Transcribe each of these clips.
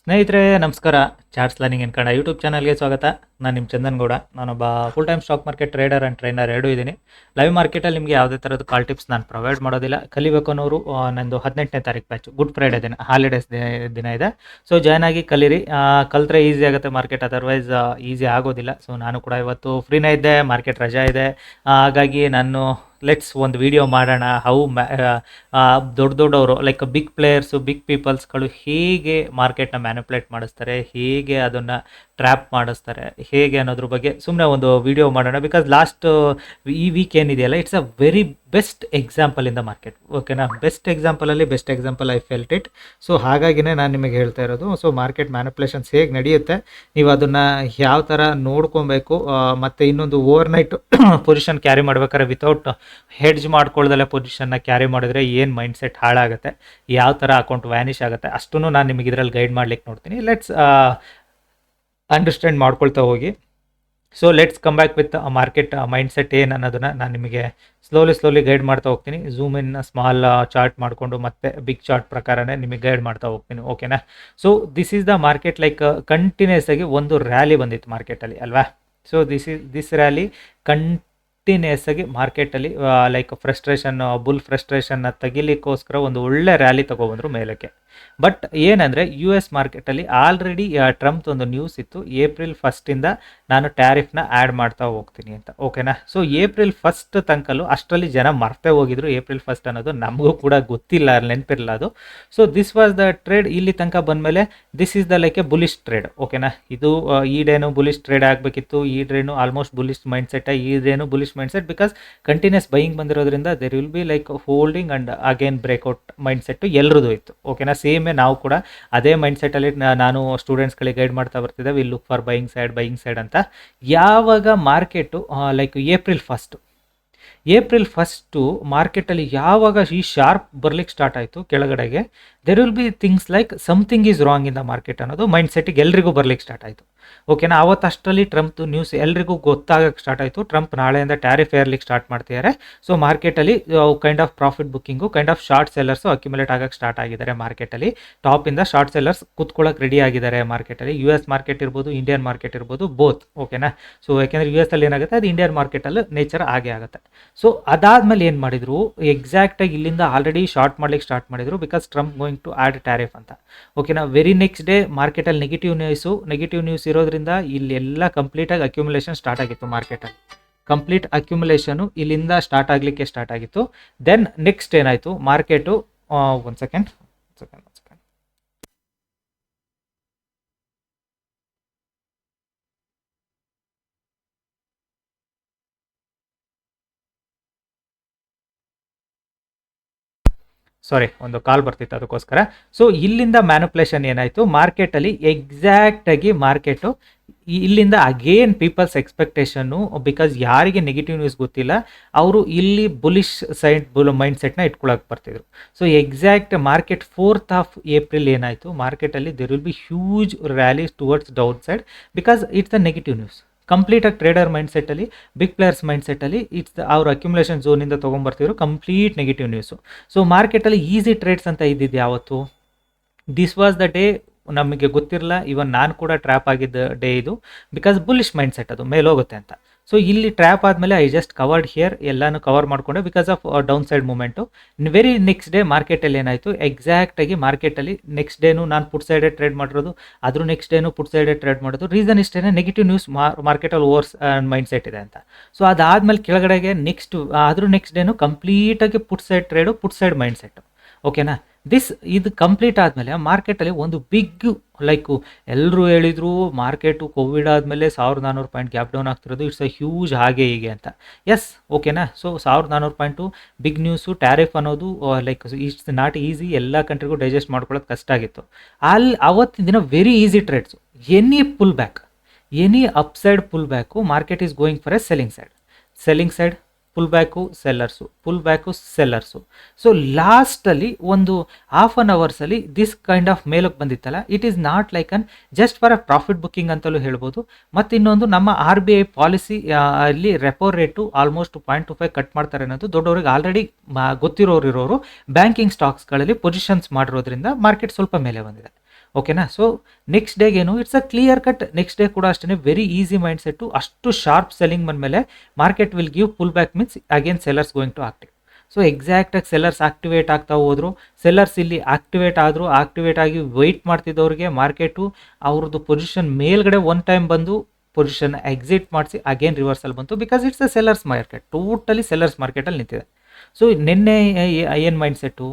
ಸ್ನೇಹಿತರೆ, ನಮಸ್ಕಾರ. Charts learning in Kannada YouTube ಚಾನಲ್ಗೆ ಸ್ವಾಗತ. ನಾನು ನಿಮ್ಮ ಚಂದನ್ ಗೌಡ ನಾನೊಬ್ಬ full time stock market trader and trainer ಎರಡೂ ಇದ್ದೀನಿ ಲೈವ್ ಮಾರ್ಕೆಟಲ್ಲಿ ನಿಮಗೆ ಯಾವುದೇ ಥರದ ಕಾಲ್ ಟಿಪ್ಸ್ ನಾನು ಪ್ರೊವೈಡ್ ಮಾಡೋದಿಲ್ಲ. ಕಲಿಬೇಕು ಅನ್ನೋರು ನಂದು ಹದಿನೆಂಟನೇ ತಾರೀಕು ಬ್ಯಾಚು ಗುಡ್ ಫ್ರೈಡೆ ದಿನ ಹಾಲಿಡೇಸ್ ದಿನ ಇದೆ. ಸೊ ಜಾಯ್ನ್ ಆಗಿ ಕಲೀರಿ. ಕಲ್ತ್ರೆ ಈಸಿ ಆಗುತ್ತೆ ಮಾರ್ಕೆಟ್ ಅದರ್ವೈಸ್ ಈಸಿ ಆಗೋದಿಲ್ಲ. ಸೊ ನಾನು ಕೂಡ ಇವತ್ತು ಫ್ರೀನೇ ಇದ್ದೆ ಮಾರ್ಕೆಟ್ ರಜಾ ಇದೆ. ಹಾಗಾಗಿ ನಾನು ಲೆಟ್ಸ್ ಒಂದು ವಿಡಿಯೋ ಮಾಡೋಣ. ಹೌ ದೊಡ್ಡ ದೊಡ್ಡವರು ಲೈಕ್ ಬಿಗ್ ಪ್ಲೇಯರ್ಸು ಬಿಗ್ ಪೀಪಲ್ಸ್ಗಳು ಹೇಗೆ ಮಾರ್ಕೆಟ್ನ ಮ್ಯಾನಿಪುಲೇಟ್ ಮಾಡಿಸ್ತಾರೆ, ಹೇಗೆ ಅದನ್ನು ಟ್ರ್ಯಾಪ್ ಮಾಡಿಸ್ತಾರೆ, ಹೇಗೆ ಅನ್ನೋದ್ರ ಬಗ್ಗೆ ಸುಮ್ಮನೆ ಒಂದು ವಿಡಿಯೋ ಮಾಡೋಣ. ಬಿಕಾಸ್ ಲಾಸ್ಟ್ ಈ ವೀಕ್ ಏನಿದೆಯಲ್ಲ it's a very best example in the market ಓಕೆನಾ best ಎಕ್ಸಾಂಪಲಲ್ಲಿ best example I felt it so ಹಾಗಾಗಿನೇ ನಾನು ನಿಮಗೆ ಹೇಳ್ತಾ ಇರೋದು. ಸೊ ಮಾರ್ಕೆಟ್ ಮ್ಯಾನಿಪುಲೇಷನ್ಸ್ ಹೇಗೆ ನಡೆಯುತ್ತೆ? ನೀವು ಅದನ್ನು ಯಾವ ಥರ ನೋಡ್ಕೊಬೇಕು? ಮತ್ತು ಇನ್ನೊಂದು ಓವರ್ ನೈಟ್ ಪೊಸಿಷನ್ ಕ್ಯಾರಿ ಮಾಡ್ಬೇಕಾದ್ರೆ ವಿತೌಟ್ ಹೆಡ್ಜ್ ಮಾಡ್ಕೊಳ್ದಲ್ಲೇ ಪೊಸಿಷನ್ನ ಕ್ಯಾರಿ ಮಾಡಿದ್ರೆ ಏನು ಮೈಂಡ್ ಸೆಟ್ ಹಾಳಾಗುತ್ತೆ? ಯಾವ ಥರ ಅಕೌಂಟ್ ವ್ಯಾನಿಶ್ ಆಗುತ್ತೆ? ಅಷ್ಟೂ ನಾನು ನಿಮಗೆ ಇದರಲ್ಲಿ ಗೈಡ್ ಮಾಡ್ಲಿಕ್ಕೆ ನೋಡ್ತೀನಿ. ಲೆಟ್ಸ್ ಅಂಡರ್ಸ್ಟ್ಯಾಂಡ್ ಮಾಡ್ಕೊಳ್ತಾ ಹೋಗಿ. So let's come back with market mindset ಏನು ಅನ್ನೋದನ್ನು ನಾನು ನಿಮಗೆ ಸ್ಲೋಲಿ ಸ್ಲೋಲಿ ಗೈಡ್ ಮಾಡ್ತಾ ಹೋಗ್ತೀನಿ. ಝೂಮ್ ಇನ್ ಸ್ಮಾಲ್ ಚಾರ್ಟ್ ಮಾಡಿಕೊಂಡು ಮತ್ತೆ ಬಿಗ್ ಚಾರ್ಟ್ ಪ್ರಕಾರನೇ ನಿಮಗೆ ಗೈಡ್ ಮಾಡ್ತಾ ಹೋಗ್ತೀನಿ. ಓಕೆನಾ so this is the market like continuous ಆಗಿ ಒಂದು ರ್ಯಾಲಿ ಬಂದಿತ್ತು ಮಾರ್ಕೆಟಲ್ಲಿ ಅಲ್ವಾ? So this is this rally continuous ಆಗಿ ಮಾರ್ಕೆಟಲ್ಲಿ ಲೈಕ್ ಫ್ರಸ್ಟ್ರೇಷನ್ ಬುಲ್ ಫ್ರಸ್ಟ್ರೇಷನ್ನ ತೆಗಿಲಿಕ್ಕೋಸ್ಕರ ಒಂದು ಒಳ್ಳೆ ರ್ಯಾಲಿ ತೊಗೊಬಂದರು ಮೇಲಕ್ಕೆ. ಬಟ್ ಏನಂದರೆ ಯು ಎಸ್ ಮಾರ್ಕೆಟಲ್ಲಿ ಆಲ್ರೆಡಿ ಟ್ರಂಪ್ ಒಂದು ನ್ಯೂಸ್ ಇತ್ತು. ಏಪ್ರಿಲ್ ಫಸ್ಟಿಂದ ನಾನು ಟ್ಯಾರಿಫ್ನ ಆ್ಯಡ್ ಮಾಡ್ತಾ ಹೋಗ್ತೀನಿ ಅಂತ. ಓಕೆನಾ ಸೊ ಏಪ್ರಿಲ್ ಫಸ್ಟ್ ತನಕಲ್ಲೂ ಅಷ್ಟರಲ್ಲಿ ಜನ ಮರ್ತೇ ಹೋಗಿದ್ರು. ಏಪ್ರಿಲ್ ಫಸ್ಟ್ ಅನ್ನೋದು ನಮಗೂ ಕೂಡ ಗೊತ್ತಿಲ್ಲ ನೆನಪಿರಲ್ಲ ಅದು. So this was the trade ಇಲ್ಲಿ ತನಕ ಬಂದಮೇಲೆ this is the like a bullish trade ಓಕೆನಾ ಇದು ಈ ಡೇನು ಬುಲಿಶ್ ಟ್ರೇಡ್ ಆಗಬೇಕಿತ್ತು. ಈ ಡೇನು ಆಲ್ಮೋಸ್ಟ್ ಬುಲಿಶ್ ಮೈಂಡ್ ಸೆಟ್ ಈ bullish mindset because continues buying ಬಂದಿರೋದ್ರಿಂದ there will be like holding and again breakout mindset ಎಲ್ಲರದು ಇತ್ತು. ಓಕೆನಾ ಸೇಮೇ ನಾವು ಕೂಡ ಅದೇ ಮೈಂಡ್ ಸೆಟ್ಟಲ್ಲಿ ನಾನು ಸ್ಟೂಡೆಂಟ್ಸ್ಗಳಿಗೆ ಗೈಡ್ ಮಾಡ್ತಾ ಬರ್ತಿದ್ದೆ will look for buying side buying side ಅಂತ. ಯಾವಾಗ market like April first April first ಮಾರ್ಕೆಟಲ್ಲಿ ಯಾವಾಗ ಈ ಶಾರ್ಪ್ ಬರ್ಲಿಕ್ಕೆ ಸ್ಟಾರ್ಟ್ ಆಯಿತು ಕೆಳಗಡೆಗೆ there will be things like something is wrong in the market ಅನ್ನೋದು ಮೈಂಡ್ ಸೆಟ್ಟಿಗೆ ಎಲ್ರಿಗೂ ಬರ್ಲಿಕ್ಕೆ ಸ್ಟಾರ್ಟ್ ಆಯಿತು. ಓಕೆನಾ ಅವತ್ತಷ್ಟರಲ್ಲಿ ಟ್ರಂಪ್ದು ನ್ಯೂಸ್ ಎಲ್ರಿಗೂ ಗೊತ್ತಾಗಕ್ಕೆ ಸ್ಟಾರ್ಟ್ ಆಯಿತು. ಟ್ರಂಪ್ ನಾಳೆಯಿಂದ ಟ್ಯಾರಿಫ್ ಏರ್ಲಿಕ್ಕೆ ಸ್ಟಾರ್ಟ್ ಮಾಡ್ತಿದ್ದಾರೆ ಸೊ ಮಾರ್ಕೆಟಲ್ಲಿ kind of profit booking kind of short sellers accumulate ಆಗಕ್ಕೆ ಸ್ಟಾರ್ಟ್ ಆಗಿದ್ದಾರೆ ಮಾರ್ಕೆಟಲ್ಲಿ ಟಾಪಿಂದ ಶಾರ್ಟ್ ಸೆಲ್ಲರ್ಸ್ ಕೂತ್ಕೊಳ್ಳೋಕೆ ರೆಡಿ ಆಗಿದ್ದಾರೆ ಮಾರ್ಕೆಟಲ್ಲಿ ಯು ಎಸ್ ಮಾರ್ಕೆಟ್ ಇರ್ಬೋದು ಇಂಡಿಯನ್ ಮಾರ್ಕೆಟ್ ಇರ್ಬೋದು ಬೋತ್ ಓಕೆನಾ ಸೊ ಯಾಕೆಂದರೆ ಯು ಎಸ್ ಅಲ್ಲಿ ಏನಾಗುತ್ತೆ? ಅದು ಇಂಡಿಯನ್ ಮಾರ್ಕೆಟಲ್ಲಿ ನೇಚರ್ ಆಗೇ ಆಗುತ್ತೆ. ಸೊ ಅದಾದ್ಮೇಲೆ ಏನು ಮಾಡಿದ್ರು? ಎಕ್ಸಾಕ್ಟಾಗಿ ಇಲ್ಲಿಂದ ಆಲ್ರೆಡಿ ಶಾರ್ಟ್ ಮಾಡ್ಲಿಕ್ಕೆ ಸ್ಟಾರ್ಟ್ ಮಾಡಿದ್ರು because Trump going to add tariff ಅಂತ. ಓಕೆನಾ ವೆರಿ ನೆಕ್ಸ್ಟ್ ಡೇ ಮಾರ್ಕೆಟಲ್ಲಿ ನೆಗೆಟಿವ್ ನ್ಯೂಸು ನೆಗೆಟಿವ್ ನ್ಯೂಸ್ ಇರೋದ್ರಿಂದ ಇಲ್ಲೆಲ್ಲ ಕಂಪ್ಲೀಟಾಗಿ ಅಕ್ಯುಮುಲೇಷನ್ ಸ್ಟಾರ್ಟ್ ಆಗಿತ್ತು ಮಾರ್ಕೆಟಲ್ಲಿ ಕಂಪ್ಲೀಟ್ ಅಕ್ಯುಮುಲೇಷನು ಇಲ್ಲಿಂದ ಸ್ಟಾರ್ಟ್ ಆಗಲಿಕ್ಕೆ ಸ್ಟಾರ್ಟ್ ಆಗಿತ್ತು. ದೆನ್ ನೆಕ್ಸ್ಟ್ ಏನಾಯಿತು? ಮಾರ್ಕೆಟು ಒಂದು ಸೆಕೆಂಡ್ ಸೆಕೆಂಡ್ ಸಾರಿ ಒಂದು ಕಾಲ್ ಬರ್ತಿತ್ತು ಅದಕ್ಕೋಸ್ಕರ. ಸೊ ಇಲ್ಲಿಂದ ಮ್ಯಾನುಪ್ಲೇಷನ್ ಏನಾಯಿತು? ಮಾರ್ಕೆಟಲ್ಲಿ ಎಕ್ಸಾಕ್ಟಾಗಿ ಮಾರ್ಕೆಟು ಇಲ್ಲಿಂದ ಅಗೇನ್ ಪೀಪಲ್ಸ್ ಎಕ್ಸ್ಪೆಕ್ಟೇಷನ್ನು ಬಿಕಾಸ್ ಯಾರಿಗೆ ನೆಗೆಟಿವ್ ನ್ಯೂಸ್ ಗೊತ್ತಿಲ್ಲ, ಅವರು ಇಲ್ಲಿ ಬುಲಿಷ್ ಸೈಡ್ ಬುಲ್ ಮೈಂಡ್ ಸೆಟ್ನ ಇಟ್ಕೊಳ್ಳೋಕೆ ಬರ್ತಿದ್ರು. So exact market fourth of April ಏನಾಯಿತು? ಮಾರ್ಕೆಟಲ್ಲಿ there will be huge rallies towards downside because it's a negative news ಕಂಪ್ಲೀಟಾಗಿ ಟ್ರೇಡರ್ ಮೈಂಡ್ ಸೆಟ್ಟಲ್ಲಿ ಬಿಗ್ ಪ್ಲೇಯರ್ಸ್ ಮೈಂಡ್ ಸೆಟ್ಟಲ್ಲಿ ಇಟ್ಸ್ ಅವ್ರ ಅಕ್ಯುಮುಲೇಷನ್ ಝೋನಿಂದ ತೊಗೊಂಬರ್ತಿದ್ರು ಕಂಪ್ಲೀಟ್ ನೆಗೆಟಿವ್ ನ್ಯೂಸು ಸೊ ಮಾರ್ಕೆಟಲ್ಲಿ ಈಸಿ ಟ್ರೇಡ್ಸ್ ಅಂತ ಇದ್ದಿದ್ದು ಯಾವತ್ತು? ದಿಸ್ ವಾಸ್ ದ ಡೇ ನಮಗೆ ಗೊತ್ತಿರಲ್ಲ ಇವನ್ ನಾನು ಕೂಡ ಟ್ರ್ಯಾಪ್ ಆಗಿದ್ದ ಡೇ ಇದು ಬಿಕಾಸ್ ಬುಲ್ಲಿಶ್ ಮೈಂಡ್ ಸೆಟ್ ಅದು ಮೇಲೋಗುತ್ತೆ ಅಂತ. ಸೊ ಇಲ್ಲಿ ಟ್ರ್ಯಾಪ್ ಆದಮೇಲೆ ಐ ಜಸ್ಟ್ ಕವರ್ಡ್ ಹಿಯರ್ ಎಲ್ಲಾನು ಕವರ್ ಮಾಡಿಕೊಂಡೆ because of downside movement very next day ಮಾರ್ಕೆಟಲ್ಲಿ ಏನಾಯಿತು? ಎಕ್ಸಾಕ್ಟಾಗಿ ಮಾರ್ಕೆಟಲ್ಲಿ ನೆಕ್ಸ್ಟ್ ಡೇನು ನಾನು ಪುಟ್ ಸೈಡೇ ಟ್ರೇಡ್ ಮಾಡಿರೋದು ಅದ್ರ ನೆಕ್ಸ್ಟ್ ಡೇನು ಪುಟ್ ಸೈಡೇ ಟ್ರೇಡ್ ಮಾಡೋದು ರೀಸನ್ ಇಷ್ಟೇ ನೆಗೆಟಿವ್ ನ್ಯೂಸ್ ಮಾರ್ಕೆಟಲ್ಲಿ ಓವರ್ಸ್ ಮೈಂಡ್ ಸೆಟ್ ಇದೆ ಅಂತ. ಸೊ ಅದಾದಮೇಲೆ ಕೆಳಗಡೆಗೆ ನೆಕ್ಸ್ಟ್ ಆದರೂ ನೆಕ್ಸ್ಟ್ ಡೇನು ಕಂಪ್ಲೀಟಾಗಿ put side trade put side mindset ಓಕೆನಾ ದಿಸ್ ಇದು ಕಂಪ್ಲೀಟ್ ಆದಮೇಲೆ ಮಾರ್ಕೆಟಲ್ಲಿ ಒಂದು ಬಿಗ್ ಲೈಕು ಎಲ್ಲರೂ ಹೇಳಿದರು ಮಾರ್ಕೆಟು ಕೋವಿಡ್ ಆದಮೇಲೆ ಸಾವಿರದ ನಾನ್ನೂರು ಪಾಯಿಂಟ್ ಗ್ಯಾಪ್ ಡೌನ್ ಆಗ್ತಿರೋದು. ಇಟ್ಸ್ ಅ ಹ್ಯೂಜ್ ಹಾಗೆ ಹೀಗೆ ಅಂತ. ಎಸ್ ಓಕೆನಾ ಸೊ ಸಾವಿರದ ನಾನ್ನೂರು ಪಾಯಿಂಟು ಬಿಗ್ ನ್ಯೂಸು ಟ್ಯಾರಿಫ್ ಅನ್ನೋದು ಲೈಕ್ ಇಟ್ಸ್ ನಾಟ್ ಈಸಿ ಎಲ್ಲ ಕಂಟ್ರಿಗೂ ಡೈಜೆಸ್ಟ್ ಮಾಡ್ಕೊಳ್ಳೋದು ಕಷ್ಟ ಆಗಿತ್ತು. ಅಲ್ಲಿ ಅವತ್ತಿನ ದಿನ very easy trades any pull back any upside pull back market is going for a selling side selling side pull back sellers. Pull back sellers. So ಲಾಸ್ಟಲ್ಲಿ ಒಂದು ಹಾಫ್ ಅನ್ ಅವರ್ಸಲ್ಲಿ ದಿಸ್ ಕೈಂಡ್ ಆಫ್ ಮೇಲಕ್ಕೆ ಬಂದಿತ್ತಲ್ಲ it is not like an just for a profit booking ಅಂತಲೂ ಹೇಳ್ಬೋದು. ಮತ್ತು ಇನ್ನೊಂದು ನಮ್ಮ R B I policy ಅಲ್ಲಿ repo rate almost point two five cut ಮಾಡ್ತಾರೆ ಅನ್ನೋದು ದೊಡ್ಡವ್ರಿಗೆ ಆಲ್ರೆಡಿ ಗೊತ್ತಿರೋರು ಇರೋರು ಬ್ಯಾಂಕಿಂಗ್ ಸ್ಟಾಕ್ಸ್ಗಳಲ್ಲಿ ಪೊಸಿಷನ್ಸ್ ಮಾಡಿರೋದ್ರಿಂದ ಮಾರ್ಕೆಟ್ ಸ್ವಲ್ಪ ಮೇಲೆ ಬಂದಿದೆ. ಓಕೆನಾ ಸೊ ನೆಕ್ಸ್ಟ್ ಡೇಗೆ ಏನು it's a clear cut next day ಕೂಡ ಅಷ್ಟೇ ವೆರಿ ಈಸಿ ಮೈಂಡ್ ಸೆಟ್ಟು ಅಷ್ಟು ಶಾರ್ಪ್ ಸೆಲ್ಲಿಂಗ್ ಬಂದಮೇಲೆ market will give full back means again sellers going to active so ಎಕ್ಸಾಕ್ಟಾಗಿ sellers activate ಆಗ್ತಾ ಹೋದ್ರು ಸೆಲ್ಲರ್ಸ್ ಇಲ್ಲಿ ಆಕ್ಟಿವೇಟ್ ಆದರೂ ಆಕ್ಟಿವೇಟ್ ಆಗಿ ವೆಯ್ಟ್ ಮಾಡ್ತಿದ್ದವ್ರಿಗೆ ಮಾರ್ಕೆಟು ಅವ್ರದ್ದು ಪೊಸಿಷನ್ ಮೇಲ್ಗಡೆ ಒನ್ ಟೈಮ್ ಬಂದು ಪೊಸಿಷನ್ ಎಕ್ಸಿಟ್ ಮಾಡಿಸಿ ಅಗೇನ್ ರಿವರ್ಸಲ್ ಬಂತು because it's a sellers market totally sellers ಮಾರ್ಕೆಟಲ್ಲಿ ನಿಂತಿದೆ. ಸೊ ನಿನ್ನೆ ಏನು ಮೈಂಡ್ ಸೆಟ್ಟು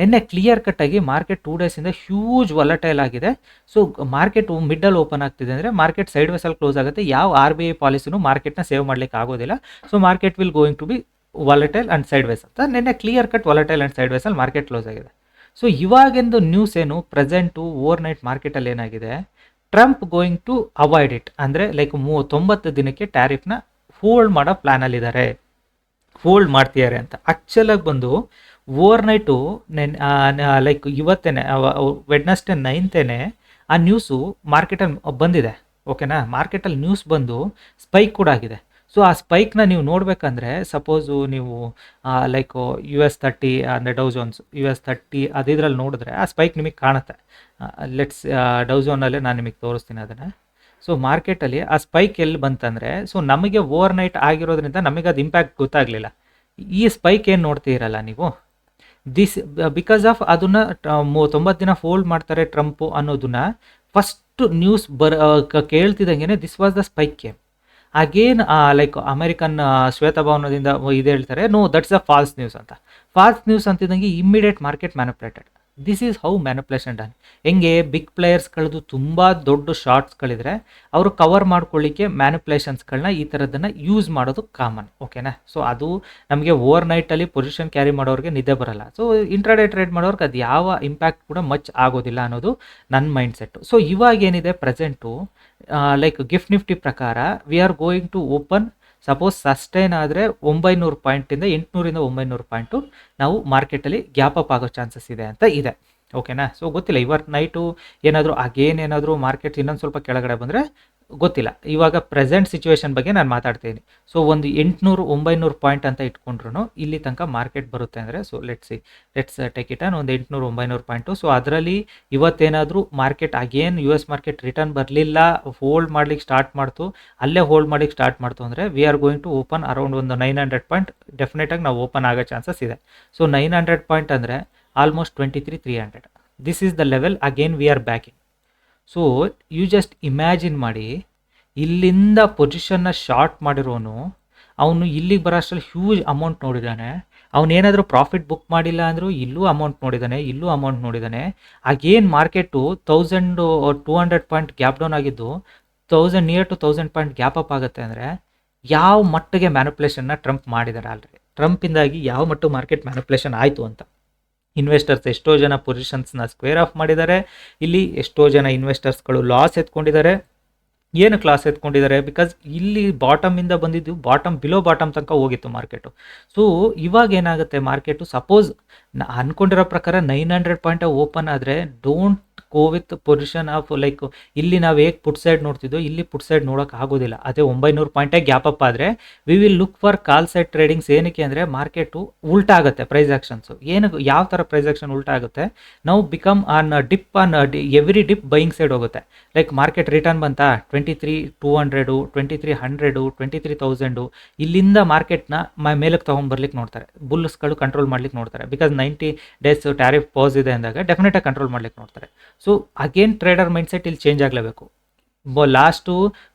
ನಿನ್ನೆ ಕ್ಲಿಯರ್ ಕಟ್ಟಾಗಿ ಮಾರ್ಕೆಟ್ ಟೂ ಡೇಸಿಂದ ಹ್ಯೂಜ್ ವಲಟೈಲ್ ಆಗಿದೆ. ಸೊ ಮಾರ್ಕೆಟ್ ಮಿಡಲ್ ಓಪನ್ ಆಗ್ತಿದೆ ಅಂದರೆ ಮಾರ್ಕೆಟ್ ಸೈಡ್ ವೆಸಲ್ಲಿ ಕ್ಲೋಸ್ ಆಗುತ್ತೆ. ಯಾವ ಆರ್ ಬಿ ಐ ಪಾಲಿಸಿನೂ ಮಾರ್ಕೆಟ್ನ ಸೇವ್ ಮಾಡಲಿಕ್ಕೆ ಆಗೋದಿಲ್ಲ. So market will going to be volatile and sideways ಅಂತ. ನಿನ್ನೆ clear cut volatile and side ವೇಸಲ್ಲಿ ಮಾರ್ಕೆಟ್ ಕ್ಲೋಸ್ ಆಗಿದೆ. ಸೊ ಇವಾಗಿಂದು ನ್ಯೂಸ್ ಏನು? ಪ್ರೆಸೆಂಟು ಓವರ್ ನೈಟ್ ಮಾರ್ಕೆಟಲ್ಲಿ ಏನಾಗಿದೆ? Trump going to avoid it ಅಂದರೆ ಲೈಕ್ ಮೂ, ತೊಂಬತ್ತು ದಿನಕ್ಕೆ ಟ್ಯಾರಿಫ್ನ ಹೋಲ್ಡ್ ಮಾಡೋ ಪ್ಲ್ಯಾನಲ್ಲಿದ್ದಾರೆ ಹೋಲ್ಡ್ ಮಾಡ್ತಿದ್ದಾರೆ ಅಂತ. ಆ್ಯಕ್ಚುಲಾಗಿ ಬಂದು ಓವರ್ ನೈಟು ನೆನ್ ಲೈಕ್ ಇವತ್ತೇನೆ ವೆಡ್ನಸ್ಡೇ ನೈನ್ತೇನೆ ಆ ನ್ಯೂಸು ಮಾರ್ಕೆಟಲ್ಲಿ ಬಂದಿದೆ, ಓಕೆನಾ? ಮಾರ್ಕೆಟಲ್ಲಿ ನ್ಯೂಸ್ ಬಂದು ಸ್ಪೈಕ್ ಕೂಡ ಆಗಿದೆ. ಸೊ ಆ ಸ್ಪೈಕ್ನ ನೀವು ನೋಡಬೇಕಂದ್ರೆ ಸಪೋಸು ನೀವು ಲೈಕ್ ಯು ಎಸ್ ತರ್ಟಿ ಅಂದರೆ Dow Jones U S thirty ಅದಿದ್ರಲ್ಲಿ ನೋಡಿದ್ರೆ ಆ ಸ್ಪೈಕ್ ನಿಮಗೆ ಕಾಣುತ್ತೆ. ಲೆಟ್ಸ್ ಡೌಝೋನಲ್ಲೇ ನಾನು ನಿಮಗೆ ತೋರಿಸ್ತೀನಿ ಅದನ್ನು. ಸೊ ಮಾರ್ಕೆಟಲ್ಲಿ ಆ ಸ್ಪೈಕ್ ಎಲ್ಲಿ ಬಂತಂದರೆ ಸೊ ನಮಗೆ ಓವರ್ ನೈಟ್ ಆಗಿರೋದ್ರಿಂದ ನಮಗೆ ಅದು ಇಂಪ್ಯಾಕ್ಟ್ ಗೊತ್ತಾಗಲಿಲ್ಲ. ಈ ಸ್ಪೈಕ್ ಏನು ನೋಡ್ತೀರಲ್ಲ ನೀವು? ದಿಸ್ ಬಿಕಾಸ್ ಆಫ್ ಅದನ್ನು ತೊಂಬತ್ತು ದಿನ ಫೋಲ್ಡ್ ಮಾಡ್ತಾರೆ ಟ್ರಂಪು ಅನ್ನೋದನ್ನ ಫಸ್ಟ್ ನ್ಯೂಸ್ ಬರ ಕೇಳ್ತಿದ್ದಂಗೆ this was the spike came again like American ಶ್ವೇತಭವನದಿಂದ ಇದು ಹೇಳ್ತಾರೆ no that's a false news ಅಂತ. False news ಅಂತಿದ್ದಂಗೆ immediate market manipulated this is how manipulation done ಹೆಂಗೆ ಬಿಗ್ ಪ್ಲೇಯರ್ಸ್ಗಳದ್ದು ತುಂಬ ದೊಡ್ಡ ಶಾರ್ಟ್ಸ್ಗಳಿದ್ರೆ ಅವರು ಕವರ್ ಮಾಡ್ಕೊಳ್ಳಿಕ್ಕೆ ಮ್ಯಾನುಪ್ಲೇಷನ್ಸ್ಗಳನ್ನ ಈ ಥರದನ್ನು ಯೂಸ್ ಮಾಡೋದು ಕಾಮನ್ ಓಕೆನಾ ಸೊ ಅದು ನಮಗೆ ಓವರ್ ನೈಟಲ್ಲಿ ಪೊಸಿಷನ್ ಕ್ಯಾರಿ ಮಾಡೋರಿಗೆ ನಿದ್ದೆ ಬರಲ್ಲ. ಸೊ ಇಂಟ್ರಾಡೇ ಟ್ರೇಡ್ ಮಾಡೋರ್ಗೆ ಅದು ಯಾವ ಇಂಪ್ಯಾಕ್ಟ್ ಕೂಡ ಮಚ್ ಆಗೋದಿಲ್ಲ ಅನ್ನೋದು ನನ್ನ ಮೈಂಡ್ ಸೆಟ್ಟು ಸೊ ಇವಾಗ ಏನಿದೆ ಪ್ರೆಸೆಂಟು ಲೈಕ್ ಗಿಫ್ಟ್ ನಿಫ್ಟಿ ಪ್ರಕಾರ we are going to open suppose sustain ಆದರೆ ಒಂಬೈನೂರು ಪಾಯಿಂಟಿಂದ ಎಂಟುನೂರಿಂದ ಒಂಬೈನೂರು ಪಾಯಿಂಟು ನಾವು ಮಾರ್ಕೆಟಲ್ಲಿ ಗ್ಯಾಪ್ ಅಪ್ ಆಗೋ ಚಾನ್ಸಸ್ ಇದೆ ಅಂತ ಇದೆ. ಓಕೆನಾ ಸೊ ಗೊತ್ತಿಲ್ಲ ಇವತ್ತು ನೈಟು ಏನಾದರೂ ಅಗೇನ್ ಏನಾದರೂ ಮಾರ್ಕೆಟ್ ಇನ್ನೊಂದು ಸ್ವಲ್ಪ ಕೆಳಗಡೆ ಬಂದರೆ ಗೊತ್ತಿಲ್ಲ. ಇವಾಗ ಪ್ರೆಸೆಂಟ್ ಸಿಚುವೇಶನ್ ಬಗ್ಗೆ ನಾನು ಮಾತಾಡ್ತೀನಿ. ಸೊ ಒಂದು ಎಂಟುನೂರು, ಒಂಬೈನೂರು ಪಾಯಿಂಟ್ ಅಂತ ಇಟ್ಕೊಂಡ್ರು ಇಲ್ಲಿ ತನಕ ಮಾರ್ಕೆಟ್ ಬರುತ್ತೆ ಅಂದರೆ so let's let's take it ಒಂದು ಎಂಟುನೂರು, ಒಂಬೈನೂರು ಪಾಯಿಂಟು ಸೊ ಅದರಲ್ಲಿ ಇವತ್ತೇನಾದರೂ market again U S market return ಬರಲಿಲ್ಲ ಹೋಲ್ಡ್ ಮಾಡ್ಲಿಕ್ಕೆ ಸ್ಟಾರ್ಟ್ ಮಾಡ್ತು. ಅಲ್ಲೇ ಹೋಲ್ಡ್ ಮಾಡ್ಲಿಕ್ಕೆ ಸ್ಟಾರ್ಟ್ ಮಾಡ್ತು ಅಂದರೆ we are going to open around ಒಂದು ನೈನ್ ಹಂಡ್ರೆಡ್ ಪಾಯಿಂಟ್ ಡೆಫಿನೆಟಾಗಿ ನಾವು ಓಪನ್ ಆಗೋ ಚಾನ್ಸಸ್ ಇದೆ. ಸೊ ನೈನ್ ಹಂಡ್ರೆಡ್ ಪಾಯಿಂಟ್ ಅಂದರೆ almost twenty three three hundred this is the level again we are backing so you just imagine ಮಾಡಿ, ಇಲ್ಲಿಂದ ಪೊಸಿಷನ್ನ short ಮಾಡಿರೋನು, ಅವನು ಇಲ್ಲಿಗೆ ಬರೋ ಅಷ್ಟರಲ್ಲಿ ಹ್ಯೂಜ್ ಅಮೌಂಟ್ ನೋಡಿದ್ದಾನೆ ಅವನೇನಾದರೂ ಪ್ರಾಫಿಟ್ ಬುಕ್ ಮಾಡಿಲ್ಲ ಅಂದರೂ ಇಲ್ಲೂ ಅಮೌಂಟ್ ನೋಡಿದ್ದಾನೆ ಇಲ್ಲೂ ಅಮೌಂಟ್ ನೋಡಿದ್ದಾನೆ ಆಗೇನು market thousand two hundred point gap down ಆಗಿದ್ದು thousand near to thousand point gap up ಆಗುತ್ತೆ ಅಂದರೆ, ಯಾವ ಮಟ್ಟಿಗೆ ಮ್ಯಾನುಪ್ಲೇಷನ್ನ ಟ್ರಂಪ್ ಮಾಡಿದ್ದಾರೆ ಆಲ್ರೆಡಿ. ಟ್ರಂಪಿಂದಾಗಿ ಯಾವ ಮಟ್ಟು ಮಾರ್ಕೆಟ್ ಮ್ಯಾನುಪ್ಲೇಷನ್ ಆಯಿತು ಅಂತ. ಇನ್ವೆಸ್ಟರ್ಸ್ ಎಷ್ಟೋ ಜನ ಪೊಸಿಷನ್ಸ್ನ ಸ್ಕ್ವೇರ್ ಆಫ್ ಮಾಡಿದ್ದಾರೆ. ಇಲ್ಲಿ ಎಷ್ಟೋ ಜನ ಇನ್ವೆಸ್ಟರ್ಸ್ಗಳು ಲಾಸ್ ಎತ್ಕೊಂಡಿದ್ದಾರೆ. ಏನು ಕ್ಲಾಸ್ ಎತ್ಕೊಂಡಿದ್ದಾರೆ? ಬಿಕಾಸ್ ಇಲ್ಲಿ ಬಾಟಮಿಂದ ಬಂದಿದ್ದು ಬಾಟಮ್ ಬಿಲೋ ಬಾಟಮ್ ತನಕ ಹೋಗಿತ್ತು ಮಾರ್ಕೆಟು ಸೊ ಇವಾಗ ಏನಾಗುತ್ತೆ? ಮಾರ್ಕೆಟು ಸಪೋಸ್ ಅನ್ಕೊಂಡಿರೋ ಪ್ರಕಾರ ನೈನ್ ಹಂಡ್ರೆಡ್ ಪಾಯಿಂಟ್ ಓಪನ್ ಆದರೆ don't go with position of like ಇಲ್ಲಿ ನಾವು ಹೇಗೆ ಪುಟ್ ಸೈಡ್ ನೋಡ್ತಿದ್ದೋ ಇಲ್ಲಿ ಪುಟ್ ಸೈಡ್ ನೋಡೋಕೆ ಆಗೋದಿಲ್ಲ. ಅದೇ ಒಂಬೈನೂರು ಪಾಯಿಂಟೇ ಗ್ಯಾಪ್ ಅಪ್ ಆದರೆ we will look for call side tradings ಏನಕ್ಕೆ ಅಂದರೆ ಮಾರ್ಕೆಟು ಉಲ್ಟಾ ಆಗುತ್ತೆ ಪ್ರೈಸ್ ಆಕ್ಷನ್ಸು ಏನು ಯಾವ ಥರ ಪ್ರೈಸ್ ಆಕ್ಷನ್ ಉಲ್ಟಾ ಆಗುತ್ತೆ? ನಾವು become on dip on every dip buying side ಹೋಗುತ್ತೆ ಲೈಕ್ ಮಾರ್ಕೆಟ್ ರಿಟರ್ನ್ ಬಂತಾ twenty three two hundred twenty three hundred twenty three thousand ಇಲ್ಲಿಂದ ಮಾರ್ಕೆಟ್ನ ಮ ಮೇಲಕ್ಕೆ ತೊಗೊಂಬರ್ಲಿಕ್ಕೆ ನೋಡ್ತಾರೆ. ಬುಲ್ಸ್ಗಳು ಕಂಟ್ರೋಲ್ ಮಾಡ್ಲಿಕ್ಕೆ ನೋಡ್ತಾರೆ. Because ninety days tariff pause ಇದೆ ಅಂದಾಗ ಡೆಫಿನೆಟಾಗಿ ಕಂಟ್ರೋಲ್ ಮಾಡ್ಲಿಕ್ಕೆ ನೋಡ್ತಾರೆ. ಸೊ ಅಗೇನ್ ಟ್ರೇಡರ್ ಮೈಂಡ್ಸೆಟ್ ಇಲ್ಲಿ ಚೇಂಜ್ ಆಗಲೇಬೇಕು. ಲಾಸ್ಟು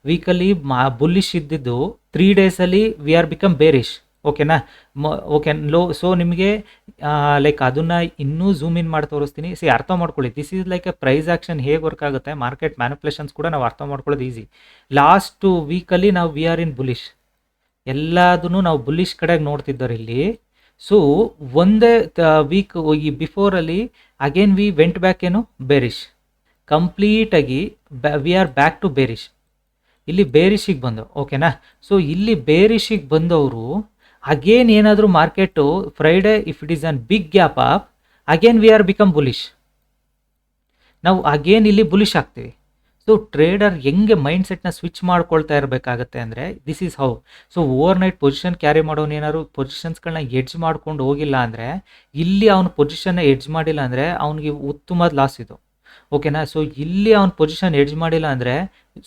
ವೀಕಲ್ಲಿ ಮಾ ಬುಲ್ಲಿಶ್ ಇದ್ದಿದ್ದು ತ್ರೀ ಡೇಸಲ್ಲಿ ವಿ ಆರ್ ಬಿಕಮ್ ಬೇರಿಶ್ ಓಕೆನಾ ಮ ಓಕೆ ಲೋ ಸೊ ನಿಮಗೆ ಲೈಕ್ ಅದನ್ನು ಇನ್ನೂ ಝೂಮ್ ಇನ್ ಮಾಡಿ ತೋರಿಸ್ತೀನಿ. ಸಿ ಅರ್ಥ ಮಾಡ್ಕೊಳ್ಳಿ. This is like a price action ಹೇಗೆ ವರ್ಕ್ ಆಗುತ್ತೆ? ಮಾರ್ಕೆಟ್ ಮ್ಯಾನುಪ್ಲೇಷನ್ಸ್ ಕೂಡ ನಾವು ಅರ್ಥ ಮಾಡ್ಕೊಳ್ಳೋದು ಈಸಿ ಲಾಸ್ಟು ವೀಕಲ್ಲಿ ನಾವು ವಿ ಆರ್ ಇನ್ ಬುಲಿಶ್ ಎಲ್ಲದನ್ನು ನಾವು ಬುಲಿಶ್ ಕಡೆಗೆ ನೋಡ್ತಿದ್ದೋರು ಇಲ್ಲಿ ಸೊ ಒಂದೇ ವೀಕ್ ಈ ಬಿಫೋರಲ್ಲಿ ಅಗೇನ್ ವಿ ವೆಂಟ್ ಬ್ಯಾಕ್ ಏನು ಬೇರಿಶ್ ಕಂಪ್ಲೀಟಾಗಿ we are back to bearish ಇಲ್ಲಿ ಬೇರಿಶಿಗೆ ಬಂದು ಓಕೆನಾ ಸೊ ಇಲ್ಲಿ ಬೇರಿಶಿಗೆ ಬಂದವರು ಅಗೇನ್ ಏನಾದರೂ market Friday if it is an big gap up again we are become bullish ನಾವು ಅಗೇನ್ ಇಲ್ಲಿ ಬುಲಿಶ್ ಆಗ್ತೀವಿ. ಸೊ ಟ್ರೇಡರ್ ಹೆಂಗೆ ಮೈಂಡ್ ಸೆಟ್ನ ಸ್ವಿಚ್ ಮಾಡ್ಕೊಳ್ತಾ ಇರಬೇಕಾಗತ್ತೆ ಅಂದರೆ this is how so overnight position carry ಮಾಡೋನು ಏನಾದ್ರು ಪೊಸಿಷನ್ಸ್ಗಳನ್ನ ಎಡ್ಜ್ ಮಾಡ್ಕೊಂಡು ಹೋಗಿಲ್ಲ ಅಂದರೆ, ಇಲ್ಲಿ ಅವನ ಪೊಸಿಷನ್ನ ಎಡ್ಜ್ ಮಾಡಿಲ್ಲ ಅಂದರೆ, ಅವನಿಗೆ ಉತ್ತಮ ಲಾಸ್ ಇದು. ಓಕೆನಾ ಸೊ ಇಲ್ಲಿ ಅವ್ನ ಪೊಸಿಷನ್ ಎಡ್ಜ್ ಮಾಡಿಲ್ಲ ಅಂದರೆ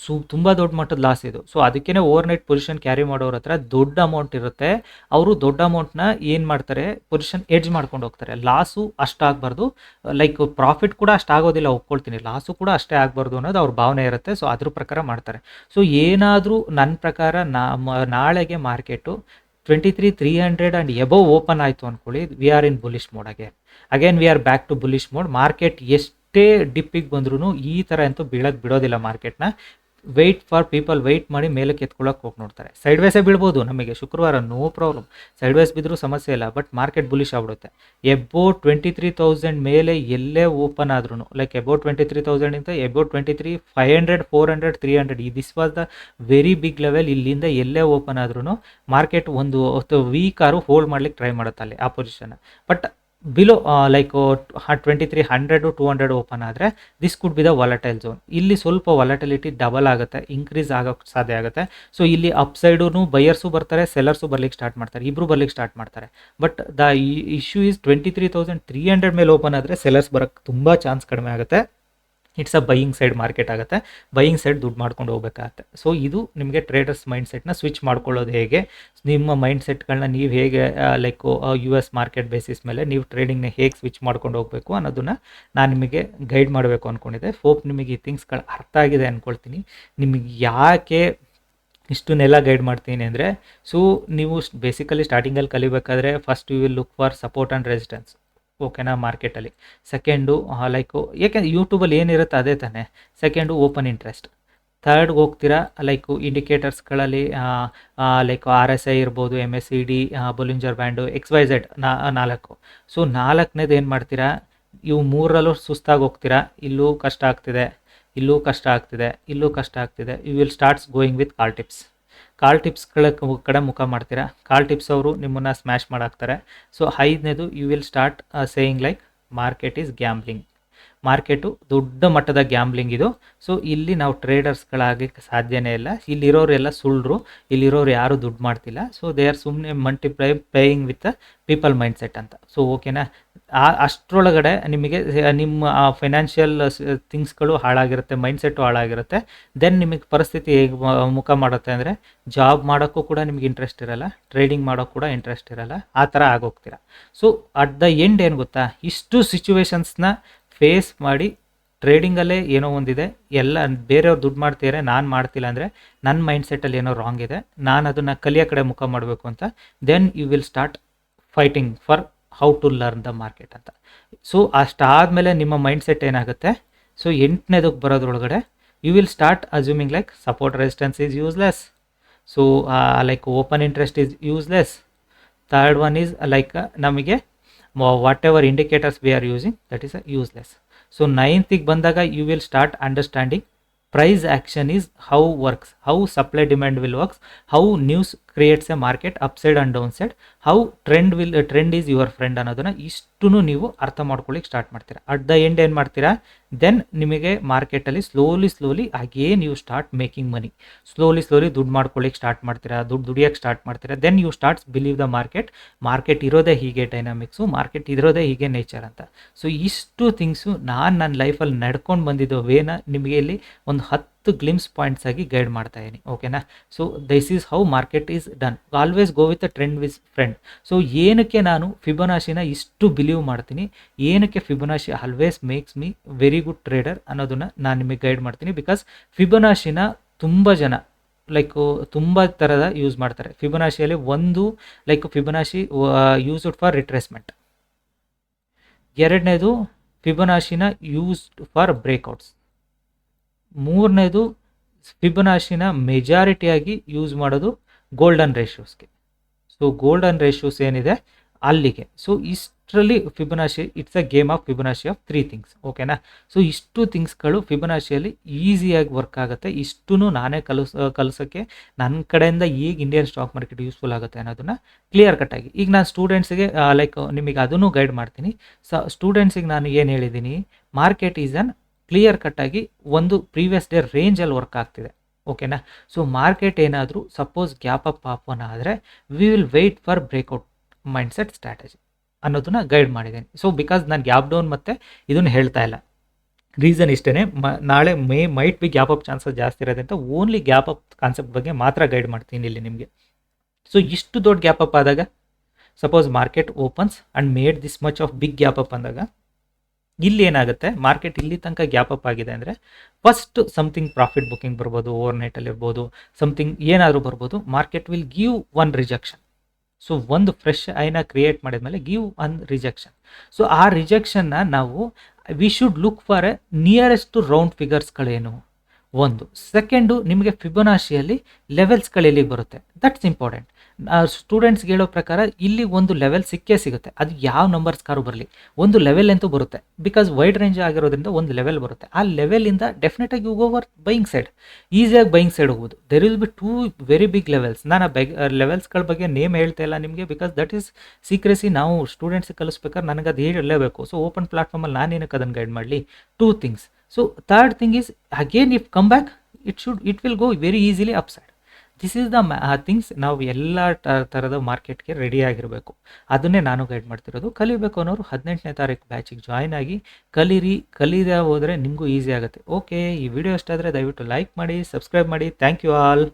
ಸು, ತುಂಬ ದೊಡ್ಡ ಮಟ್ಟದ ಲಾಸ್ ಇದು. ಸೊ ಅದಕ್ಕೇ ಓವರ್ ನೈಟ್ ಪೊಸಿಷನ್ ಕ್ಯಾರಿ ಮಾಡೋರ ಹತ್ರ ದೊಡ್ಡ ಅಮೌಂಟ್ ಇರುತ್ತೆ. ಅವರು ದೊಡ್ಡ ಅಮೌಂಟ್ನ ಏನು ಮಾಡ್ತಾರೆ? ಪೊಸಿಷನ್ ಎಡ್ಜ್ ಮಾಡ್ಕೊಂಡು ಹೋಗ್ತಾರೆ. ಲಾಸು ಅಷ್ಟಾಗಬಾರ್ದು ಲೈಕ್ ಪ್ರಾಫಿಟ್ ಕೂಡ ಅಷ್ಟಾಗೋದಿಲ್ಲ ಒಪ್ಕೊಳ್ತೀನಿ. ಲಾಸು ಕೂಡ ಅಷ್ಟೇ ಆಗಬಾರ್ದು ಅನ್ನೋದು ಅವ್ರ ಭಾವನೆ ಇರುತ್ತೆ. ಸೊ ಅದ್ರ ಪ್ರಕಾರ ಮಾಡ್ತಾರೆ. ಸೊ ಏನಾದರೂ ನನ್ನ ಪ್ರಕಾರ ನಾಳೆಗೆ market twenty three three hundred and above open ಆಯಿತು ಅಂದ್ಕೊಳ್ಳಿ we are in bullish mode again again we are back to bullish mode market ಎಷ್ಟೇ ಡಿಪ್ಪಿಗೆ ಬಂದ್ರೂ ಈ ಥರ ಅಂತೂ ಬೀಳಕ್ಕೆ ಬಿಡೋದಿಲ್ಲ ಮಾರ್ಕೆಟ್ನ ವೆಯ್ಟ್ ಫಾರ್ ಪೀಪಲ್ ವೆಯ್ಟ್ ಮಾಡಿ ಮೇಲಕ್ಕೆ ಎತ್ಕೊಳ್ಳೋಕೆ ಹೋಗಿ ನೋಡ್ತಾರೆ. ಸೈಡ್ ವೇಸೇ ಬೀಳ್ಬೋದು ನಮಗೆ, ಶುಕ್ರವಾರ ನೋ ಪ್ರಾಬ್ಲಮ್ ಸೈಡ್ ವೇಸ್ ಬಿದ್ದರೂ ಸಮಸ್ಯೆ ಇಲ್ಲ ಬಟ್ ಮಾರ್ಕೆಟ್ ಬುಲಿಶ್ ಆಗ್ಬಿಡುತ್ತೆ. ಎಬೋ ಟ್ವೆಂಟಿ ತ್ರೀ ತೌಸಂಡ್ ಮೇಲೆ ಎಲ್ಲೇ ಓಪನ್ ಆದ್ರೂ like above twenty three ತೌಸಂಡಿಂದ above twenty three five hundred four hundred three hundred ಈ this was the very big level ಇಲ್ಲಿಂದ ಎಲ್ಲೇ ಓಪನ್ ಆದ್ರೂ ಮಾರ್ಕೆಟ್ ಒಂದು ವೀಕ್ ಆರು ಹೋಲ್ಡ್ ಮಾಡ್ಲಿಕ್ಕೆ ಟ್ರೈ ಮಾಡುತ್ತೆ ಅಲ್ಲಿ ಆ position but below like twenty three hundred two hundred open ಆದರೆ this could be the volatile zone ಇಲ್ಲಿ ಸ್ವಲ್ಪ ವಾಲಟಿಲಿಟಿ ಡಬಲ್ ಆಗುತ್ತೆ ಇನ್ಕ್ರೀಸ್ ಆಗೋಕ್ಕೆ ಸಾಧ್ಯ ಆಗುತ್ತೆ. ಸೊ ಇಲ್ಲಿ ಅಪ್ ಸೈಡೂ ಬೈಯರ್ಸು ಬರ್ತಾರೆ ಸೆಲರ್ಸು ಬರ್ಲಿಕ್ಕೆ ಸ್ಟಾರ್ಟ್ ಮಾಡ್ತಾರೆ ಇಬ್ಬರು ಬರ್ಲಿಕ್ಕೆ ಸ್ಟಾರ್ಟ್ ಮಾಡ್ತಾರೆ. But the issue is twenty three thousand three hundred ಮೇಲೆ ಓಪನ್ ಆದರೆ ಸೆಲ್ಲರ್ಸ್ ಬರೋಕ್ಕೆ ತುಂಬ ಚಾನ್ಸ್ ಕಡಿಮೆ ಆಗುತ್ತೆ. It's a buying side market ಆಗುತ್ತೆ. ಬೈಯಿಂಗ್ ಸೈಡ್ ದುಡ್ಡು ಮಾಡ್ಕೊಂಡು ಹೋಗ್ಬೇಕಾಗತ್ತೆ. ಸೊ ಇದು ನಿಮಗೆ ಟ್ರೇಡರ್ಸ್ ಮೈಂಡ್ ಸೆಟ್ನ ಸ್ವಿಚ್ ಮಾಡ್ಕೊಳ್ಳೋದು ಹೇಗೆ? ನಿಮ್ಮ ಮೈಂಡ್ ಸೆಟ್ಗಳನ್ನ ನೀವು ಹೇಗೆ like U S market basis ಮೇಲೆ ನೀವು ಟ್ರೇಡಿಂಗ್ನ ಹೇಗೆ ಸ್ವಿಚ್ ಮಾಡ್ಕೊಂಡು ಹೋಗಬೇಕು ಅನ್ನೋದನ್ನ ನಾನು ನಿಮಗೆ ಗೈಡ್ ಮಾಡಬೇಕು ಅಂದ್ಕೊಂಡಿದ್ದೆ ಹೋಪ್ ನಿಮಗೆ ಈ ಥಿಂಗ್ಸ್ಗಳು ಅರ್ಥ ಆಗಿದೆ ಅಂದ್ಕೊಳ್ತೀನಿ ನಿಮಗೆ ಯಾಕೆ ಇಷ್ಟನ್ನೆಲ್ಲ ಗೈಡ್ ಮಾಡ್ತೀನಿ ಅಂದರೆ ಸೊ ನೀವು ಬೇಸಿಕಲಿ ಸ್ಟಾರ್ಟಿಂಗಲ್ಲಿ ಕಲಿಬೇಕಾದ್ರೆ first you will look for support and resistance ಓಕೆನಾ ಮಾರ್ಕೆಟಲ್ಲಿ. ಸೆಕೆಂಡು ಲೈಕು ಏಕೆಂದ್ರೆ ಯೂಟ್ಯೂಬಲ್ಲಿ ಏನಿರುತ್ತೆ ಅದೇ ತಾನೇ. ಸೆಕೆಂಡು ಓಪನ್ ಇಂಟ್ರೆಸ್ಟ್ ಥರ್ಡ್ಗೆ ಹೋಗ್ತೀರಾ ಲೈಕು ಇಂಡಿಕೇಟರ್ಸ್ಗಳಲ್ಲಿ ಲೈಕ್ ಆರ್ ಎಸ್ ಐ ಇರ್ಬೋದು M S C D Bollinger band X Y Z ನಾ, ನಾಲ್ಕು. ಸೊ ನಾಲ್ಕನೇದು ಏನು ಮಾಡ್ತೀರಾ, ಇವು ಮೂರರಲ್ಲೂ ಸುಸ್ತಾಗಿ ಹೋಗ್ತೀರಾ, ಇಲ್ಲೂ ಕಷ್ಟ ಆಗ್ತಿದೆ, ಇಲ್ಲೂ ಕಷ್ಟ ಆಗ್ತಿದೆ, ಇಲ್ಲೂ ಕಷ್ಟ ಆಗ್ತಿದೆ you will starts going with call tips call ಟಿಪ್ಸ್ಗಳ ಕಡೆ ಮುಖ ಮಾಡ್ತೀರಾ? ಕಾಲ್ ಟಿಪ್ಸ್ ಅವರು ನಿಮ್ಮನ್ನು ಸ್ಮ್ಯಾಶ್ ಮಾಡಾಕ್ತಾರೆ. ಸೊ ಐದನೇದು you will start saying like market is gambling market ದೊಡ್ಡ ಮಟ್ಟದ ಗ್ಯಾಮ್ಲಿಂಗ್ ಇದು. ಸೊ, ಇಲ್ಲಿ ನಾವು ಟ್ರೇಡರ್ಸ್ಗಳಾಗಕ್ಕೆ ಸಾಧ್ಯನೇ ಇಲ್ಲ. ಇಲ್ಲಿರೋರೆಲ್ಲ ಸುಳ್ಳರು ಇಲ್ಲಿರೋರು ಯಾರು ದುಡ್ಡು ಮಾಡ್ತಿಲ್ಲ. ಸೊ ದೇ ಆರ್ ಸುಮ್ಮನೆ multiply playing with people mind set ಅಂತ. ಸೊ ಓಕೆನಾ ಆ, ಅಷ್ಟರೊಳಗಡೆ ನಿಮಗೆ, ನಿಮ್ಮ ಫೈನಾನ್ಷಿಯಲ್ ಥಿಂಗ್ಸ್ಗಳು ಹಾಳಾಗಿರುತ್ತೆ ಮೈಂಡ್ ಸೆಟ್ಟು ಹಾಳಾಗಿರುತ್ತೆ ದೆನ್ ನಿಮಗೆ ಪರಿಸ್ಥಿತಿ ಹೇಗೆ ಮುಖ ಮಾಡುತ್ತೆ ಅಂದರೆ ಜಾಬ್ ಮಾಡೋಕ್ಕೂ ಕೂಡ ನಿಮಗೆ ಇಂಟ್ರೆಸ್ಟ್ ಇರಲ್ಲ ಟ್ರೇಡಿಂಗ್ ಮಾಡೋಕ್ಕೂ ಕೂಡ ಇಂಟ್ರೆಸ್ಟ್ ಇರಲ್ಲ, ಆ ಥರ ಆಗೋಗ್ತೀರ. ಸೊ ಅಟ್ ದ ಎಂಡ್ ಏನು ಗೊತ್ತಾ? ಇಷ್ಟು ಸಿಚುವೇಶನ್ಸ್ನ ಫೇಸ್ ಮಾಡಿ ಟ್ರೇಡಿಂಗಲ್ಲೇ ಏನೋ ಒಂದಿದೆ. ಎಲ್ಲ ಬೇರೆಯವ್ರು ದುಡ್ಡು ಮಾಡ್ತಿದ್ದಾರೆ ನಾನು ಮಾಡ್ತಿಲ್ಲ ಅಂದರೆ ನನ್ನ ಮೈಂಡ್ ಸೆಟ್ಟಲ್ಲಿ ಏನೋ ರಾಂಗ್ ಇದೆ. ನಾನು ಅದನ್ನು ಕಲಿಯೋ ಕಡೆ ಮುಖ ಮಾಡಬೇಕು ಅಂತ then you will start fighting for how to learn the market ಅಂತ. ಸೊ ಅಷ್ಟಾದಮೇಲೆ ನಿಮ್ಮ ಮೈಂಡ್ ಸೆಟ್ ಏನಾಗುತ್ತೆ? ಸೊ ಎಂಟನೇದಕ್ಕೆ ಬರೋದ್ರೊಳಗಡೆ you will start assuming like support resistance is useless so like open interest is useless third one is like ನಮಗೆ whatever indicators we are using that is uh, useless. So ninth bandaga you will start understanding price action is how works how supply demand will works how news creates a market upside and downside how trend will trend is your friend ಅನ್ನೋದನ್ನು ಇಷ್ಟು ನೀವು ಅರ್ಥ ಮಾಡ್ಕೊಳ್ಳಿಕ್ಕೆ start ಮಾಡ್ತೀರಾ. At the end ಏನು ಮಾಡ್ತೀರಾ? Then ನಿಮಗೆ ಮಾರ್ಕೆಟಲ್ಲಿ ಸ್ಲೋಲಿ ಸ್ಲೋಲಿ ಹಾಗೇ ನೀವು start making money slowly slowly ದುಡ್ಡು ಮಾಡ್ಕೊಳ್ಳಿಕ್ಕೆ ಸ್ಟಾರ್ಟ್ ಮಾಡ್ತೀರಾ, ದುಡ್ಡು ದುಡಿಯೋಕ್ಕೆ ಸ್ಟಾರ್ಟ್ ಮಾಡ್ತೀರಾ. Then you starts believe the market market ಇರೋದೇ ಹೀಗೆ ಡೈನಾಮಿಕ್ಸು ಮಾರ್ಕೆಟ್ ಇರೋದೇ ಹೀಗೆ ನೇಚರ್ ಅಂತ. ಸೊ ಇಷ್ಟು ಥಿಂಗ್ಸು ನಾನು ನನ್ನ ಲೈಫಲ್ಲಿ ನಡ್ಕೊಂಡು ಬಂದಿದ್ದು ವೇನ ನಿಮಗೆ ಇಲ್ಲಿ ಒಂದು ಹತ್ತು ಗ್ಲಿಮ್ಸ್ ಪಾಯಿಂಟ್ಸ್ ಆಗಿ ಗೈಡ್ ಮಾಡ್ತಾ ಇದ್ದೀನಿ ಓಕೆನಾ so this is how market is done always go with a trend is friend so ಏನಕ್ಕೆ ನಾನು ಫಿಬೊನಾಶಿನ ಇಷ್ಟು ಬಿಲೀವ್ ಮಾಡ್ತೀನಿ? ಏನಕ್ಕೆ Fibonacci always makes me very good trader ಅನ್ನೋದನ್ನು ನಾನು ನಿಮಗೆ ಗೈಡ್ ಮಾಡ್ತೀನಿ. ಬಿಕಾಸ್ ಫಿಬೊನಾಶಿನ ತುಂಬ ಜನ ಲೈಕ್ ತುಂಬ ಥರದ ಯೂಸ್ ಮಾಡ್ತಾರೆ. ಫಿಬೊನಾಶಿಯಲ್ಲಿ ಒಂದು like Fibonacci used for retracement ಎರಡನೇದು ಫಿಬೊನಾಶಿನ ಯೂಸ್ಡ್ ಫಾರ್ ಬ್ರೇಕ್ಔಟ್ಸ್ ಮೂರನೇದು ಫಿಬನಾಶಿನ ಮೆಜಾರಿಟಿಯಾಗಿ ಯೂಸ್ ಮಾಡೋದು ಗೋಲ್ಡನ್ ರೇಷಿಯೋಸ್ಗೆ ಸೊ ಗೋಲ್ಡನ್ ರೇಷಿಯೋಸ್ ಏನಿದೆ? ಅಲ್ಲಿಗೆ. ಸೊ ಇಷ್ಟರಲ್ಲಿ Fibonacci it's a game of Fibonacci of three things ಓಕೆನಾ ಸೊ ಇಷ್ಟು ಥಿಂಗ್ಸ್ಗಳು ಫಿಬನಾಶಿಯಲ್ಲಿ ಈಸಿಯಾಗಿ ವರ್ಕ್ ಆಗುತ್ತೆ. ಇಷ್ಟೂ ನಾನೇ ಕಲಿಸ್, ಕಲಿಸೋಕ್ಕೆ ನನ್ನ ಕಡೆಯಿಂದ ಈಗ ಇಂಡಿಯನ್ ಸ್ಟಾಕ್ ಮಾರ್ಕೆಟ್ ಯೂಸ್ಫುಲ್ ಆಗುತ್ತೆ ಅನ್ನೋದನ್ನು ಕ್ಲಿಯರ್ ಕಟ್ಟಾಗಿ ಈಗ ನಾನು ಸ್ಟೂಡೆಂಟ್ಸಿಗೆ ಲೈಕ್ ನಿಮಗೆ ಅದನ್ನು ಗೈಡ್ ಮಾಡ್ತೀನಿ. ಸ ಸ್ಟೂಡೆಂಟ್ಸಿಗೆ ನಾನು ಏನು ಹೇಳಿದ್ದೀನಿ? ಮಾರ್ಕೆಟ್ ಈಸ್ ಅನ್ ಕ್ಲಿಯರ್ ಕಟ್ಟಾಗಿ ಒಂದು ಪ್ರೀವಿಯಸ್ ಡೇ ರೇಂಜಲ್ಲಿ ವರ್ಕ್ ಆಗ್ತಿದೆ. ಓಕೆನಾ ಸೊ ಮಾರ್ಕೆಟ್ ಏನಾದರೂ ಸಪೋಸ್ ಗ್ಯಾಪ್ ಅಪ್ ಆಪನ್ ಆದರೆ we will wait for breakout mindset strategy ಅನ್ನೋದನ್ನ ಗೈಡ್ ಮಾಡಿದ್ದೀನಿ. ಸೊ ಬಿಕಾಸ್ ನಾನು ಗ್ಯಾಪ್ ಡೌನ್ ಮತ್ತು ಇದನ್ನು ಹೇಳ್ತಾ ಇಲ್ಲ. ರೀಸನ್ ಇಷ್ಟೇ ಮ, ನಾಳೆ may might be gap up chances ಜಾಸ್ತಿ ಇರೋದ್ರಿಂದ ಓನ್ಲಿ ಗ್ಯಾಪ್ ಅಪ್ ಕಾನ್ಸೆಪ್ಟ್ ಬಗ್ಗೆ ಮಾತ್ರ ಗೈಡ್ ಮಾಡ್ತೀನಿ ಇಲ್ಲಿ ನಿಮಗೆ. ಸೊ ಇಷ್ಟು ದೊಡ್ಡ ಗ್ಯಾಪ್ ಅಪ್ ಆದಾಗ suppose market opens and made this much of big gap up ಅಂದಾಗ ಇಲ್ಲಿ ಏನಾಗುತ್ತೆ? ಮಾರ್ಕೆಟ್ ಇಲ್ಲಿ ತನಕ ಗ್ಯಾಪ್ ಅಪ್ ಆಗಿದೆ ಅಂದರೆ ಫಸ್ಟ್ ಸಮಥಿಂಗ್ ಪ್ರಾಫಿಟ್ ಬುಕಿಂಗ್ ಬರ್ಬೋದು ಓವರ್ ನೈಟಲ್ಲಿ ಇರ್ಬೋದು ಸಮಥಿಂಗ್ ಏನಾದರೂ ಬರ್ಬೋದು market will give one rejection so ಒಂದು ಫ್ರೆಶ್ ಐನ ಕ್ರಿಯೇಟ್ ಮಾಡಿದ್ಮೇಲೆ ಗಿವ್ ಒನ್ ರಿಜೆಕ್ಷನ್ ಸೊ ಆ ರಿಜೆಕ್ಷನ್ನ ನಾವು we should look for a nearest round ಫಿಗರ್ಸ್ಗಳೇನು ಒಂದು. ಸೆಕೆಂಡು ನಿಮಗೆ ಫಿಬೊನಾಶಿಯಲ್ಲಿ ಲೆವೆಲ್ಸ್ಗಳು ಎಲ್ಲಿಗೆ ಬರುತ್ತೆ? ದಟ್ಸ್ ಇಂಪಾರ್ಟೆಂಟ್ ಸ್ಟೂಡೆಂಟ್ಸ್ಗೆ ಹೇಳೋ ಪ್ರಕಾರ ಇಲ್ಲಿ ಒಂದು ಲೆವೆಲ್ ಸಿಕ್ಕೇ ಸಿಗುತ್ತೆ. ಅದು ಯಾವ ನಂಬರ್ಸ್ ಕಾರು ಬರಲಿ. ಒಂದು ಲೆವೆಲ್ ಅಂತೂ ಬರುತ್ತೆ. ಬಿಕಾಸ್ ವೈಡ್ ರೇಂಜ್ ಆಗಿರೋದ್ರಿಂದ ಒಂದು ಲೆವೆಲ್ ಬರುತ್ತೆ. ಆ ಲೆವೆಲಿಂದ ಡೆಫಿನೆಟಾಗಿ ಓವರ್ ಬೈಯಿಂಗ್ ಸೈಡ್ ಈಸಿಯಾಗಿ ಬೈಯಿಂಗ್ ಸೈಡ್ ಹೋಗ್ಬೋದು. There will be too very big levels ನಾನು ಬೆಗ್ ಲೆವೆಲ್ಸ್ಗಳ ಬಗ್ಗೆ ನೇಮ್ ಹೇಳ್ತಾ ಇಲ್ಲ ನಿಮಗೆ ಬಿಕಾಸ್ ದಟ್ ಈಸ್ ಸೀಕ್ರೆಸಿ ನಾವು ಸ್ಟೂಡೆಂಟ್ಸಿಗೆ ಕಲಿಸ್ಬೇಕಾದ್ರೆ ನನಗೆ ಅದು ಹೇಳಲೇಬೇಕು. ಸೊ ಓಪನ್ ಪ್ಲಾಟ್ಫಾರ್ಮಲ್ಲಿ ನಾನೇನಕ್ಕೆ ಅದನ್ನು ಗೈಡ್ ಮಾಡಲಿ? Two things so third thing is again if come back it should it will go very easily upside this is the things ನಾವು ಎಲ್ಲ ಥರದ ಮಾರ್ಕೆಟ್ಗೆ ರೆಡಿ ಆಗಿರಬೇಕು. ಅದನ್ನೇ ನಾನು ಗೈಡ್ ಮಾಡ್ತಿರೋದು. ಕಲಿಬೇಕು ಅನ್ನೋರು ಹದಿನೆಂಟನೇ ತಾರೀಕು ಬ್ಯಾಚಿಗೆ ಜಾಯ್ನ್ ಆಗಿ ಕಲೀರಿ ಕಲೀದೇ ಹೋದರೆ ನಿಮಗೂ ಈಸಿ ಆಗುತ್ತೆ. ಓಕೆ ಈ ವಿಡಿಯೋ ಇಷ್ಟ ಆದರೆ ದಯವಿಟ್ಟು ಲೈಕ್ ಮಾಡಿ ಸಬ್ಸ್ಕ್ರೈಬ್ ಮಾಡಿ. Thank you all